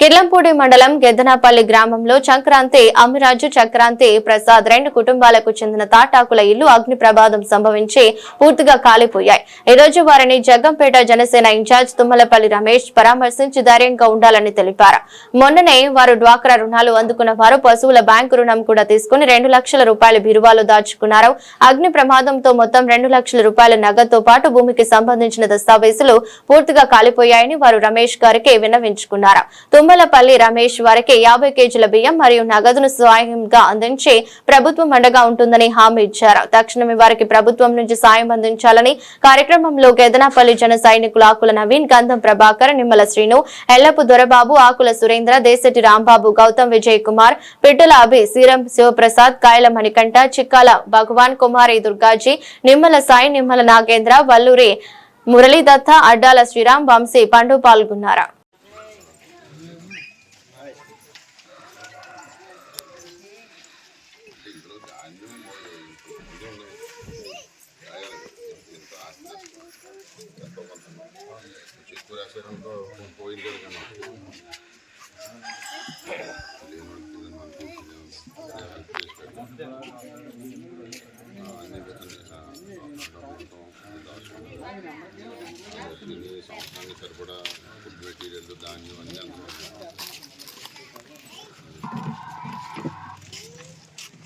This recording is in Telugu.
కిర్లంపూడి మండలం గెద్దనాపల్లి గ్రామంలో సంక్రాంతి అమ్మిరాజు చక్రాంతి ప్రసాద్ రెండు కుటుంబాలకు చెందిన తాటాకుల ఇల్లు అగ్ని ప్రమాదం సంభవించి పూర్తిగా కాలిపోయాయి. ఈ రోజు వారిని జగ్గంపేట జనసేన ఇన్ఛార్జ్ తుమ్మలపల్లి రమేష్ పరామర్శించి ధైర్యంగా ఉండాలని తెలిపారు. మొన్ననే వారు డ్వాక్రా రుణాలు అందుకున్న వారు పశువుల బ్యాంకు రుణం కూడా తీసుకుని రెండు లక్షల రూపాయల బీరువాలో దాచుకున్నారు. అగ్ని ప్రమాదంతో మొత్తం రెండు లక్షల రూపాయల నగదుతో పాటు భూమికి సంబంధించిన దస్తావేజులు పూర్తిగా కాలిపోయాయని వారు రమేష్ గారికి విన్నవించుకున్నారు. తుమ్మలపల్లి రమేష్ వారికి యాభై కేజీల బియ్యం మరియు నగదును స్వయంగా అందించి ప్రభుత్వం అండగా ఉంటుందని హామీ ఇచ్చారు. తక్షణమే వారికి ప్రభుత్వం నుంచి సాయం అందించాలని కార్యక్రమంలో గెదనాపల్లి జన సైనికులు ఆకుల నవీన్ గంధం ప్రభాకర్ నిమ్మల శ్రీను ఎల్లపు దొరబాబు ఆకుల సురేంద్ర దేశటి రాంబాబు గౌతమ్ విజయ్ కుమార్ పిట్టల అభి సీరం శివప్రసాద్ కాయల మణికంఠ చిక్కాల భగవాన్ కుమారి దుర్గాజీ నిమ్మల సాయి నిమ్మల నాగేంద్ర వల్లూరి మురళీదత్త అడ్డాల శ్రీరామ్ వంశీ పండు పాల్గొన్నారు. ఎక్కువ రాశారనుకో పోయింది కదా సంవత్సరానికి సరిపడా ఫుడ్ మెటీరియల్ ధాన్యం అన్నీ అందులో